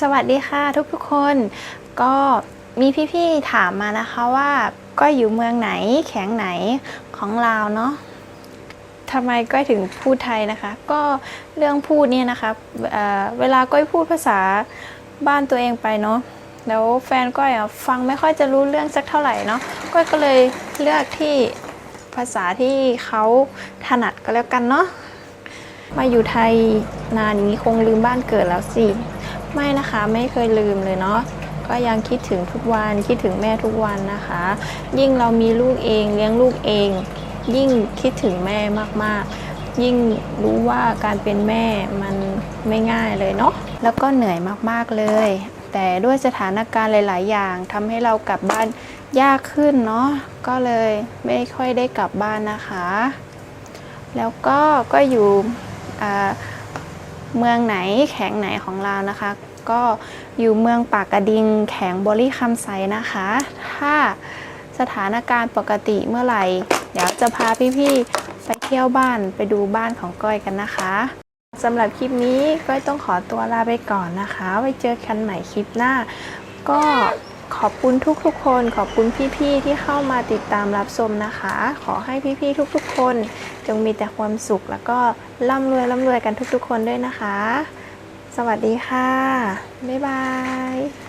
สวัสดีค่ะทุกๆคนก็มีพี่ๆถามมานะคะว่าก็อยู่เมืองไหนแข็งไหนของลาวเนาะทำไมก้อยถึงพูดไทยนะคะ ก็เรื่องพูดเนี่ยนะคะเเวลาก้อยพูดภาษาบ้านตัวเองไปเนาะแล้วแฟนก้อยฟังไม่ค่อยจะรู้เรื่องสักเท่าไหร่เนาะก้อยก็เลยเลือกที่ภาษาที่เขาถนัดก็แล้วกันเนาะมาอยู่ไทยนานนี้คงลืมบ้านเกิดแล้วสิ ไม่นะคะไม่เคยลืมเลยเนาะก็ยังคิดถึงทุกวันคิดถึงแม่ทุกวันนะคะ ยิ่งเรามีลูกเองเลี้ยงลูกเอง ยิ่งคิดถึงแม่มากๆ ยิ่งรู้ว่าการเป็นแม่มันไม่ง่ายเลยเนาะแล้วก็เหนื่อยมากๆเลย แต่ด้วยสถานการณ์หลาย ๆ อย่างทำให้เรากลับบ้านยากขึ้นเนาะก็เลยไม่ค่อยได้กลับบ้านนะคะ แล้วก็ก็อยู่อ่า เมืองไหนแข็งไหนของเรานะคะ ก็อยู่เมืองปากกระดิงแข็งบริคำไซนะคะ ถ้าสถานการณ์ปกติเมื่อไหร่ เดี๋ยวจะพาพี่ๆไปเที่ยวบ้านไปดูบ้านของก้อยกันนะคะสำหรับคลิปนี้ก้อยต้องขอตัวลาไปก่อนนะคะ ไว้เจอกันใหม่คลิปหน้า ก็ขอบคุณทุกๆคน ขอบคุณพี่ๆที่เข้ามาติดตามรับชมนะคะ ขอให้พี่ๆทุกๆคน จงมีแต่ความสุขแล้วก็ร่ำรวยร่ำรวยกันทุกๆคนด้วยนะคะ สวัสดีค่ะ บ๊ายบาย